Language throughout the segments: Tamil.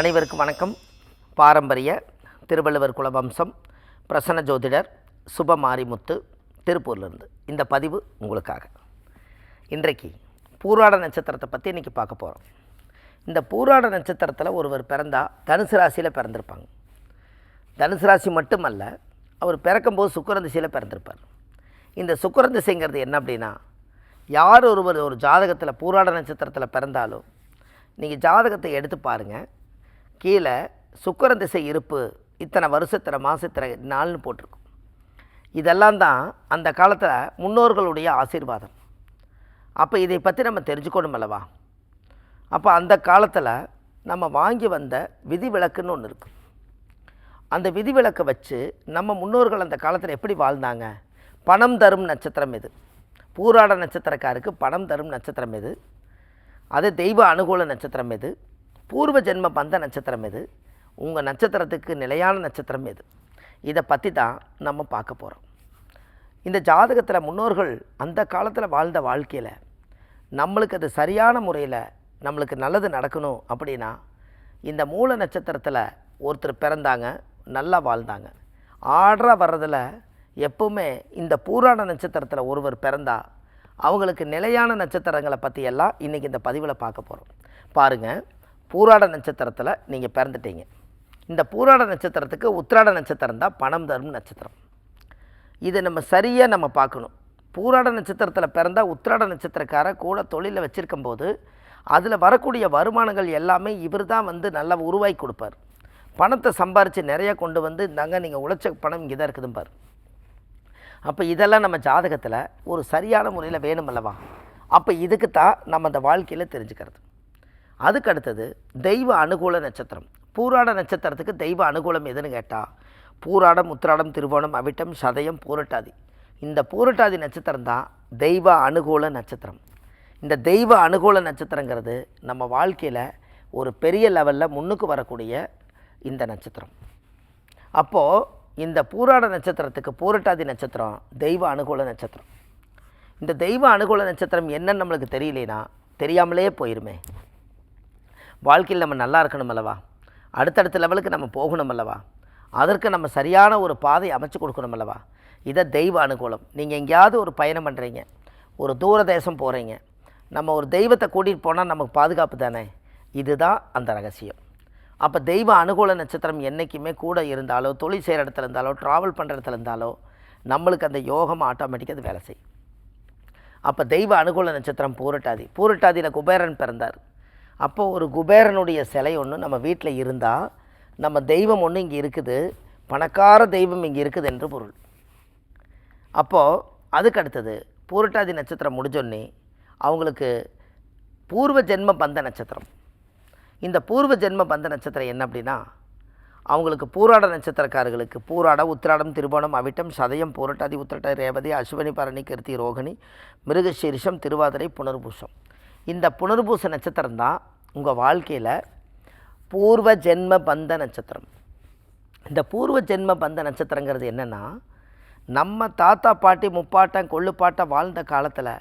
அனைவருக்கும் வணக்கம். பாரம்பரிய திருவள்ளுவர் குலவம்சம் பிரசன்ன ஜோதிடர் சுபமாரிமுத்து திருப்பூர்லேருந்து. இந்த பதிவு உங்களுக்காக. இன்றைக்கு பூராட நட்சத்திரத்தை பற்றி இன்றைக்கி பார்க்க போகிறோம் இந்த பூராட நட்சத்திரத்தில் ஒருவர் பிறந்தால் தனுசு ராசியில் பிறந்திருப்பாங்க. தனுசு ராசி மட்டுமல்ல அவர் பிறக்கும்போது சுக்கிரன் திசையில் பிறந்திருப்பார். இந்த சுக்கிரன் திசைங்கிறது என்ன அப்படின்னா யார் ஒருவர் ஒரு ஜாதகத்தில் பூராட நட்சத்திரத்தில் பிறந்தாலும் நீங்கள் ஜாதகத்தை எடுத்து பாருங்கள் கீழே சுக்கரன் திசை இருப்பு இத்தனை வருஷத்தின மாதத்தின நாள்னு போட்டிருக்கும். இதெல்லாம் தான் அந்த காலத்தில் முன்னோர்களுடைய ஆசீர்வாதம். அப்போ இதை பற்றி நம்ம தெரிஞ்சுக்கணும் அல்லவா? அப்போ அந்த காலத்தில் நம்ம வாங்கி வந்த விதிவிலக்குன்னு ஒன்று இருக்குது அந்த விதிவிலக்கை வச்சு நம்ம முன்னோர்கள் அந்த காலத்தில் எப்படி வாழ்ந்தாங்க? பணம் தரும் நட்சத்திரம் இது பூராட நட்சத்திரக்காருக்கு பணம் தரும் நட்சத்திரம் எது? அது தெய்வ அனுகூல நட்சத்திரம் எது? பூர்வ ஜென்ம பந்த நட்சத்திரம் எது? உங்கள் நட்சத்திரத்துக்கு நிலையான நட்சத்திரம் எது? இதை பற்றி தான் நம்ம பார்க்க போகிறோம் இந்த ஜாதகத்தில் முன்னோர்கள் அந்த காலத்தில் வாழ்ந்த வாழ்க்கையில் நம்மளுக்கு அது சரியான முறையில் நம்மளுக்கு நல்லது நடக்கணும் அப்படின்னா இந்த மூல நட்சத்திரத்தில் ஒருத்தர் பிறந்தாங்க நல்லா வாழ்ந்தாங்க. ஆர்டராக வர்றதில் எப்பவுமே இந்த பூராண நட்சத்திரத்தில் ஒருவர் பிறந்தா அவங்களுக்கு நிலையான நட்சத்திரங்களை பற்றியெல்லாம் இன்றைக்கி இந்த பதிவில் பார்க்க போகிறோம் பாருங்கள் பூராட நட்சத்திரத்தில் நீங்கள் பிறந்துட்டீங்க. இந்த பூராட நட்சத்திரத்துக்கு உத்திராட நட்சத்திரம் தான் பணம் தரும் நட்சத்திரம். இதை நம்ம சரியாக நம்ம பார்க்கணும். பூராட நட்சத்திரத்தில் பிறந்தால் உத்திராட நட்சத்திரக்கார கூட தொழிலை வச்சுருக்கும்போது அதில் வரக்கூடிய வருமானங்கள் எல்லாமே இவர் தான் வந்து நல்லா உருவாக்கி கொடுப்பார். பணத்தை சம்பாரித்து நிறைய கொண்டு வந்து இந்தாங்க நீங்கள் உழைச்ச பணம் இங்கே தான் இருக்குதும்பார் அப்போ இதெல்லாம் நம்ம ஜாதகத்தில் ஒரு சரியான முறையில் வேணும் அல்லவா? அப்போ இதுக்கு தான் நம்ம அந்த வாழ்க்கையில் தெரிஞ்சுக்கிறது. அதுக்கு அடுத்தது தெய்வ அனுகூல நட்சத்திரம். பூராட நட்சத்திரத்துக்கு தெய்வ அனுகூலம் எதுன்னு கேட்டால் பூராடம் உத்திராடம் திருவோணம் அவிட்டம் சதயம் பூரட்டாதி. இந்த பூரட்டாதி நட்சத்திரம் தான் தெய்வ அனுகூல நட்சத்திரம். இந்த தெய்வ அனுகூல நட்சத்திரங்கிறது நம்ம வாழ்க்கையில் ஒரு பெரிய லெவலில் முன்னுக்கு வரக்கூடிய இந்த நட்சத்திரம். அப்போது இந்த பூராட நட்சத்திரத்துக்கு பூரட்டாதி நட்சத்திரம் தெய்வ அனுகூல நட்சத்திரம். இந்த தெய்வ அனுகூல நட்சத்திரம் என்னன்னு நம்மளுக்கு தெரியலேனா தெரியாமலே போயிருமே. வாழ்க்கையில் நம்ம நல்லா இருக்கணும் அல்லவா? அடுத்தடுத்த லெவலுக்கு நம்ம போகணும் அல்லவா? அதற்கு நம்ம சரியான ஒரு பாதை அமைச்சு கொடுக்கணும் அல்லவா? இதை தெய்வ அனுகூலம். நீங்கள் எங்கேயாவது ஒரு பயணம் பண்ணுறீங்க ஒரு தூர தேசம் போகிறீங்க நம்ம ஒரு தெய்வத்தை கூட்டிகிட்டு போனால் நமக்கு பாதுகாப்பு தானே? இதுதான் அந்த ரகசியம். அப்போ தெய்வ அனுகூல நட்சத்திரம் என்றைக்குமே கூட இருந்தாலோ தொழில் செய்கிற இடத்துல இருந்தாலோ ட்ராவல் பண்ணுற இடத்துல இருந்தாலோ நம்மளுக்கு அந்த யோகம் ஆட்டோமேட்டிக்காக அது வேலை செய்யும். அப்போ தெய்வ அனுகூல நட்சத்திரம் பூரட்டாதி. பூரட்டாதியில் குபேரன் பிறந்தார். அப்போது ஒரு குபேரனுடைய சிலை ஒன்று நம்ம வீட்டில் இருந்தால் நம்ம தெய்வம் ஒன்று இங்கே இருக்குது பணக்கார தெய்வம் இங்கே இருக்குது என்று பொருள். அப்போது அதுக்கு அடுத்தது பூரட்டாதி நட்சத்திரம் முடிஞ்சோன்னே அவங்களுக்கு பூர்வ ஜென்ம பந்த நட்சத்திரம். இந்த பூர்வ ஜென்ம பந்த நட்சத்திரம் என்ன அப்படின்னா அவங்களுக்கு பூராட நட்சத்திரக்காரர்களுக்கு பூராட உத்திராடம் திருவோணம் அவிட்டம் சதயம் பூரட்டாதி உத்திரட்டாதி ரேவதி அஸ்வினி பரணி கிருத்தி ரோகிணி மிருகசீரிஷம் திருவாதிரை புனர்பூசம். இந்த புனர்பூச நட்சத்திரம் தான் உங்கள் வாழ்க்கையில் பூர்வ ஜென்ம பந்த நட்சத்திரம். இந்த பூர்வ ஜென்ம பந்த நட்சத்திரங்கிறது என்னென்னா நம்ம தாத்தா பாட்டி முப்பாட்டம் கொள்ளுப்பாட்டம் வாழ்ந்த காலத்தில்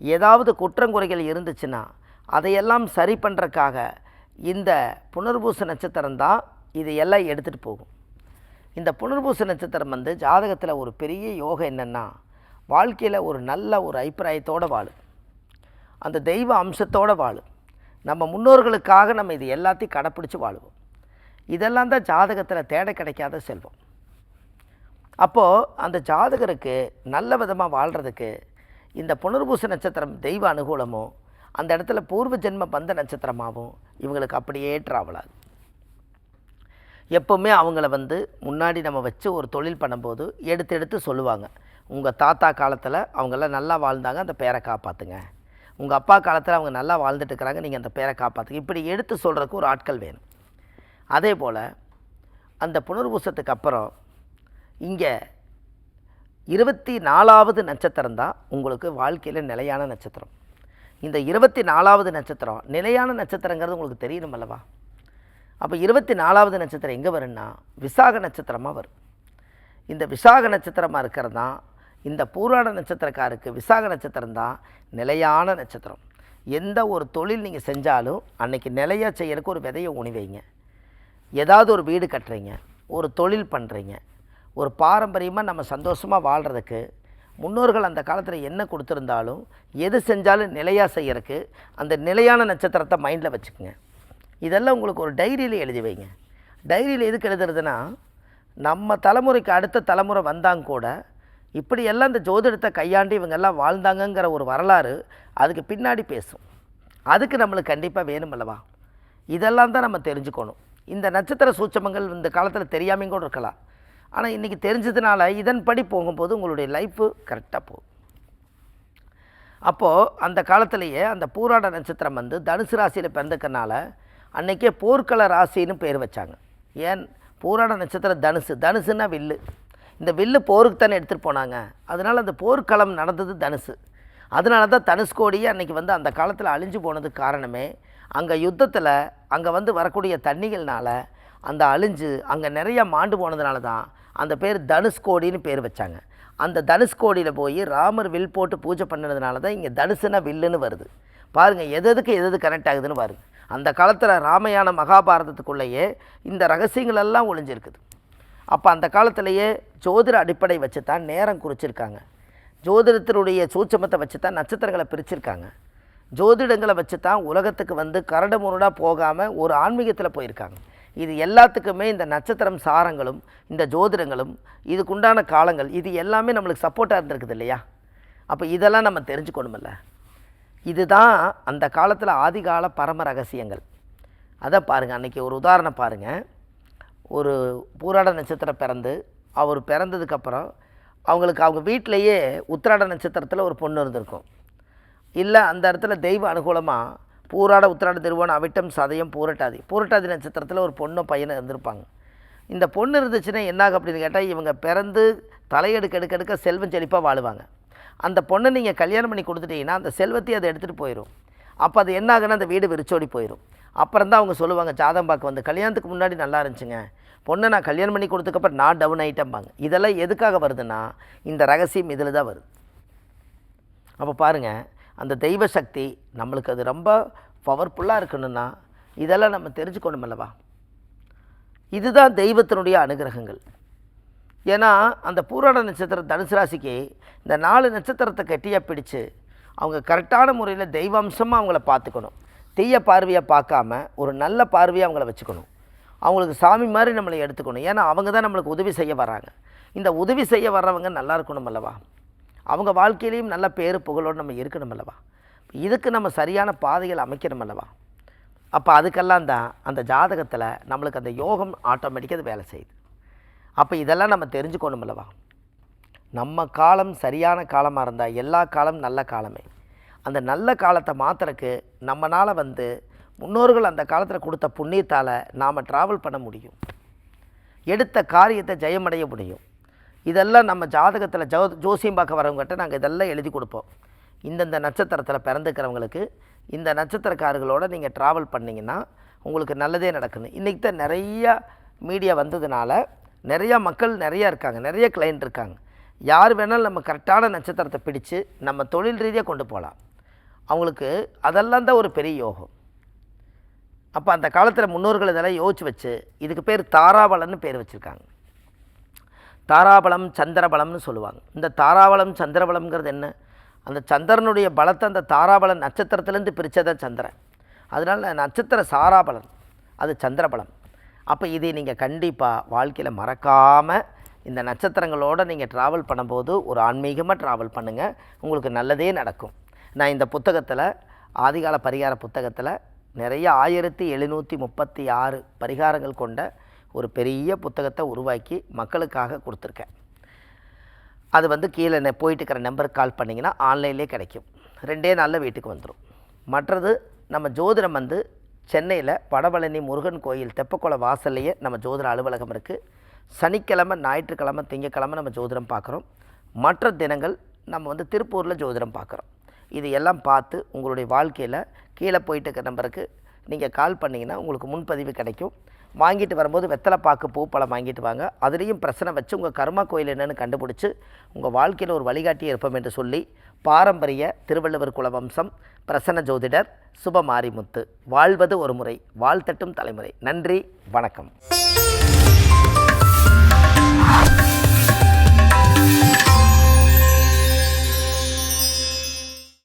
ஏதாவது குற்றங்குறைகள் இருந்துச்சுன்னா அதையெல்லாம் சரி பண்ணுறக்காக இந்த புனர்பூச நட்சத்திரம் தான் இதையெல்லாம் எடுத்துகிட்டு போகும். இந்த புனர்பூச நட்சத்திரம் வந்து ஜாதகத்தில் ஒரு பெரிய யோகம் என்னென்னா வாழ்க்கையில் ஒரு நல்ல ஒரு அபிப்பிராயத்தோடு வாழும் அந்த தெய்வ அம்சத்தோடு வாழும். நம்ம முன்னோர்களுக்காக நம்ம இது எல்லாத்தையும் கடைப்பிடிச்சி வாழுவோம். இதெல்லாம் தான் ஜாதகத்தில் தேட கிடைக்காத செல்வம். அப்போது அந்த ஜாதகருக்கு நல்ல விதமாக வாழ்கிறதுக்கு இந்த புனர்பூச நட்சத்திரம் தெய்வ அனுகூலமோ அந்த இடத்துல பூர்வ ஜென்ம பந்த நட்சத்திரமாகவும் இவங்களுக்கு அப்படியே ட்ராவல் எப்போவுமே அவங்கள வந்து முன்னாடி நம்ம வச்சு ஒரு தொழில் பண்ணும்போது எடுத்து எடுத்து சொல்லுவாங்க. உங்கள் தாத்தா காலத்தில் அவங்கெல்லாம் நல்லா வாழ்ந்தாங்க அந்த பேரை காப்பாற்றுங்க உங்கள் அப்பா காலத்தில் அவங்க நல்லா வாழ்ந்துட்டு இருக்கிறாங்க நீங்கள் அந்த பேரை காப்பாற்று இப்படி எடுத்து சொல்கிறதுக்கு ஒரு ஆட்கள் வேணும். அதே போல் அந்த புனர்பூசத்துக்கு அப்புறம் இங்கே இருபத்தி நாலாவது நட்சத்திரம் தான் உங்களுக்கு வாழ்க்கையில் நிலையான நட்சத்திரம். இந்த இருபத்தி நாலாவது நட்சத்திரம் நிலையான நட்சத்திரங்கிறது உங்களுக்கு தெரியணும் அல்லவா? அப்போ இருபத்தி நாலாவது நட்சத்திரம் எங்கே வரும்னா விசாக நட்சத்திரமாக வரும். இந்த விசாக நட்சத்திரமாக இருக்கிறது தான் இந்த பூராட நட்சத்திரக்காருக்கு விசாக நட்சத்திரம் தான் நிலையான நட்சத்திரம். எந்த ஒரு தொழில் நீங்கள் செஞ்சாலும் அன்னைக்கு நிலையாக செய்யறதுக்கு ஒரு விதையை உணிவைங்க. ஏதாவது ஒரு வீடு கட்டுறீங்க ஒரு தொழில் பண்ணுறீங்க ஒரு பாரம்பரியமாக நம்ம சந்தோஷமாக வாழ்கிறதுக்கு முன்னோர்கள் அந்த காலத்தில் என்ன கொடுத்துருந்தாலும் எது செஞ்சாலும் நிலையாக செய்யறதுக்கு அந்த நிலையான நட்சத்திரத்தை மைண்டில் வச்சுக்கோங்க. இதெல்லாம் உங்களுக்கு ஒரு டைரியில் எழுதி வைங்க. டைரியில் எதுக்கு எழுதுறதுன்னா நம்ம தலைமுறைக்கு அடுத்த தலைமுறை வந்தாங்க கூட இப்படியெல்லாம் இந்த ஜோதிடத்தை கையாண்டு இவங்கெல்லாம் வாழ்ந்தாங்கங்கிற ஒரு வரலாறு அதுக்கு பின்னாடி பேசும். அதுக்கு நம்மளுக்கு கண்டிப்பாக வேணும் அல்லவா? இதெல்லாம் தான் நம்ம தெரிஞ்சுக்கணும். இந்த நட்சத்திர சூட்சமங்கள் இந்த காலத்தில் தெரியாமையும் கூட இருக்கலாம். ஆனால் இன்றைக்கி தெரிஞ்சதுனால இதன்படி போகும்போது உங்களுடைய லைஃப்பு கரெக்டாக போகும். அப்போது அந்த காலத்திலேயே அந்த பூராட நட்சத்திரம் வந்து தனுசு ராசியில் பிறந்துக்கனால அன்றைக்கே போர்க்கள ராசின்னு பேர் வச்சாங்க. ஏன்? பூராட நட்சத்திரம் தனுசு. தனுசுன்னா வில்லு. இந்த வில்லு போருக்கு தானே எடுத்துகிட்டு போனாங்க. அதனால் அந்த போர்க்களம் நடந்தது தனுசு. அதனால தான் தனுஷ்கோடியே அன்றைக்கி வந்து அந்த காலத்தில் அழிஞ்சு போனதுக்கு காரணமே அங்கே யுத்தத்தில் அங்கே வந்து வரக்கூடிய தண்ணிகள்னால் அந்த அழிஞ்சு அங்கே நிறையா மாண்டு போனதுனால தான் அந்த பேர் தனுஷ்கோடின்னு பேர் வச்சாங்க. அந்த தனுஷ்கோடியில் போய் ராமர் வில் போட்டு பூஜை பண்ணதுனால தான் இங்கே தனுசுனா வில்லுன்னு வருது. பாருங்கள் எது எதுக்கு எது எது கனெக்ட் ஆகுதுன்னு பாருங்கள் அந்த காலத்தில் ராமாயண மகாபாரதத்துக்குள்ளேயே இந்த ரகசியங்களெல்லாம் ஒளிஞ்சிருக்குது. அப்போ அந்த காலத்திலேயே ஜோதிட அடிப்படை வச்சு தான் நேரம் குறிச்சிருக்காங்க. ஜோதிடத்தினுடைய சூட்சமத்தை வச்சு தான் நட்சத்திரங்களை பிரிச்சிருக்காங்க. ஜோதிடங்களை வச்சு தான் உலகத்துக்கு வந்து கரடு முரடாக போகாமல் ஒரு ஆன்மீகத்தில் போயிருக்காங்க. இது எல்லாத்துக்குமே இந்த நட்சத்திரம் சாரங்களும் இந்த ஜோதிடங்களும் இதுக்குண்டான காலங்கள் இது எல்லாமே நம்மளுக்கு சப்போர்ட்டாக இருந்திருக்குது இல்லையா? அப்போ இதெல்லாம் நம்ம தெரிஞ்சுக்கணுமில்ல. இதுதான் அந்த காலத்தில் ஆதிகால பரம ரகசியங்கள். அதை பாருங்கள் அன்றைக்கி ஒரு உதாரணம் பாருங்கள் ஒரு பூராட நட்சத்திரம் பிறந்து அவர் பிறந்ததுக்கப்புறம் அவங்களுக்கு அவங்க வீட்டிலையே உத்திராட நட்சத்திரத்தில் ஒரு பொண்ணு இருந்திருக்கும். இல்லை அந்த இடத்துல தெய்வ அனுகூலமாக பூராட உத்திராட திருவோணம் அவிட்டம் சதயம் பூரட்டாதி. பூரட்டாதி நட்சத்திரத்தில் ஒரு பொண்ணும் பையனும் இருந்திருப்பாங்க. இந்த பொண்ணு இருந்துச்சுன்னா என்னாகும் அப்படின்னு கேட்டால் இவங்க பிறந்து தலையெடுக்க எடுக்க எடுக்க செல்வம் செழிப்பாக வாழுவாங்க. அந்த பொண்ணை நீங்கள் கல்யாணம் பண்ணி கொடுத்துட்டீங்கன்னா அந்த செல்வத்தையும் அதை எடுத்துகிட்டு போயிடும் அப்போ அது என்ன ஆகுன்னா அந்த வீடு விரிச்சோடி போயிடும் அப்புறம் தான் அவங்க சொல்லுவாங்க ஜாதகம் பார்க்க வந்து கல்யாணத்துக்கு முன்னாடி நல்லா இருந்துச்சுங்க. பொண்ணை நான் கல்யாணம் பண்ணி கொடுத்ததுக்கப்புறம் நான் டவுன் ஆகிட்டேன்பாங்க இதெல்லாம் எதுக்காக வருதுன்னா இந்த ரகசியம் இதில் தான் வருது. அப்போ பாருங்கள் அந்த தெய்வ சக்தி நம்மளுக்கு அது ரொம்ப பவர்ஃபுல்லாக இருக்கணும்னா இதெல்லாம் நம்ம தெரிஞ்சுக்கணும் அல்லவா? இதுதான் தெய்வத்தினுடைய அனுகிரகங்கள். ஏன்னா அந்த பூராட நட்சத்திரம் தனுசு ராசிக்கு இந்த நாலு நட்சத்திரத்தை கட்டியாக பிடிச்சு அவங்க கரெக்டான முறையில் தெய்வாம்சமாக அவங்கள பார்த்துக்கணும். தீய பார்வையை பார்க்காம ஒரு நல்ல பார்வையை அவங்கள வச்சுக்கணும். அவங்களுக்கு சாமி மாதிரி நம்மளை எடுத்துக்கணும். ஏன்னா அவங்க தான் நம்மளுக்கு உதவி செய்ய வராங்க. இந்த உதவி செய்ய வர்றவங்க நல்லா இருக்கணும் அல்லவா? அவங்க வாழ்க்கையிலையும் நல்ல பேர் புகழோடு நம்ம இருக்கணும் அல்லவா? இதுக்கு நம்ம சரியான பாதைகள் அமைக்கணும் அல்லவா? அப்போ அதுக்கெல்லாம் தான் அந்த ஜாதகத்தில் நம்மளுக்கு அந்த யோகம் ஆட்டோமேட்டிக்காக அது வேலை செய்யுது. அப்போ இதெல்லாம் நம்ம தெரிஞ்சுக்கணும் அல்லவா? நம்ம காலம் சரியான காலமாக இருந்தால் எல்லா காலம் நல்ல காலமே. அந்த நல்ல காலத்தை மாத்திரக்கு நம்மளால் வந்து முன்னோர்கள் அந்த காலத்தில் கொடுத்த புண்ணியத்தால் நாம் ட்ராவல் பண்ண முடியும். எடுத்த காரியத்தை ஜெயமடைய முடியும். இதெல்லாம் நம்ம ஜாதகத்தில் ஜோ ஜோசியம் பார்க்க வரவங்ககிட்ட நாங்கள் இதெல்லாம் எழுதி கொடுப்போம். இந்தந்த நட்சத்திரத்தில் பிறந்துக்கிறவங்களுக்கு இந்த நட்சத்திரக்காரர்களோட நீங்கள் ட்ராவல் பண்ணிங்கன்னா உங்களுக்கு நல்லதே நடக்குது இன்றைக்கி தான் நிறையா மீடியா வந்ததுனால நிறையா மக்கள் நிறையா இருக்காங்க நிறைய கிளைண்ட் இருக்காங்க. யார் வேணாலும் நம்ம கரெக்டான நட்சத்திரத்தை பிடிச்சு நம்ம தொழில் ரீதியாக கொண்டு போகலாம். அவங்களுக்கு அதெல்லாம் தான் ஒரு பெரிய யோகம். அப்போ அந்த காலத்தில் முன்னோர்கள் இதெல்லாம் யோசிச்சு வச்சு இதுக்கு பேர் தாராபலன்னு பேர் வச்சுருக்காங்க. தாராபலம் சந்திரபலம்னு சொல்லுவாங்க. இந்த தாராபலம் சந்திரபலம்ங்கிறது என்ன? அந்த சந்திரனுடைய பலத்தை அந்த தாராபலன் நட்சத்திரத்துலேருந்து பிரித்ததான் சந்திரன். அதனால் நட்சத்திர சாராபலன் அது சந்திரபலம். அப்போ இதை நீங்கள் கண்டிப்பாக வாழ்க்கையில் மறக்காமல் இந்த நட்சத்திரங்களோடு நீங்கள் ட்ராவல் பண்ணும்போது ஒரு ஆன்மீகமாக ட்ராவல் பண்ணுங்கள் உங்களுக்கு நல்லதே நடக்கும். நான் இந்த புத்தகத்தில் ஆதிகால பரிகார புத்தகத்தில் நிறைய ஆயிரத்தி எழுநூற்றி முப்பத்தி ஆறு பரிகாரங்கள் கொண்ட ஒரு பெரிய புத்தகத்தை உருவாக்கி மக்களுக்காக கொடுத்துருக்கேன். அது வந்து கீழே போயிட்டு இருக்கிற நம்பருக்கு கால் பண்ணிங்கன்னா ஆன்லைன்லேயே கிடைக்கும். ரெண்டே நாளில் வீட்டுக்கு வந்துடும் மற்றது நம்ம ஜோதிடம் வந்து சென்னையில் வடபழனி முருகன் கோயில் தெப்பக்குளம் வாசல்லையே நம்ம ஜோதிட அலுவலகம் இருக்குது சனிக்கிழமை ஞாயிற்றுக்கிழமை திங்கக்கிழமை நம்ம ஜோதிடம் பார்க்குறோம். மற்ற தினங்கள் நம்ம வந்து திருப்பூரில் ஜோதிடம் பார்க்குறோம். இது எல்லாம் பார்த்து உங்களுடைய வாழ்க்கையில் கீழே போயிட்டு இருக்க நம்பருக்கு நீங்கள் கால் பண்ணிங்கன்னா உங்களுக்கு முன்பதிவு கிடைக்கும். வாங்கிட்டு வரும்போது வெத்தலை பாக்கு பூ பழம் வாங்கிட்டு வாங்க. அதுலேயும் பிரச்சனை வச்சு உங்கள் கர்மா கோயில் என்னென்னு கண்டுபிடிச்சி உங்கள் வாழ்க்கையில் ஒரு வழிகாட்டி இருப்போம் என்று சொல்லி பாரம்பரிய திருவள்ளுவர் குலவம்சம் பிரசன்ன ஜோதிடர் சுப மாரிமுத்து வாழ்வது ஒரு முறை வாழ்த்தட்டும் தலைமுறை. நன்றி வணக்கம்.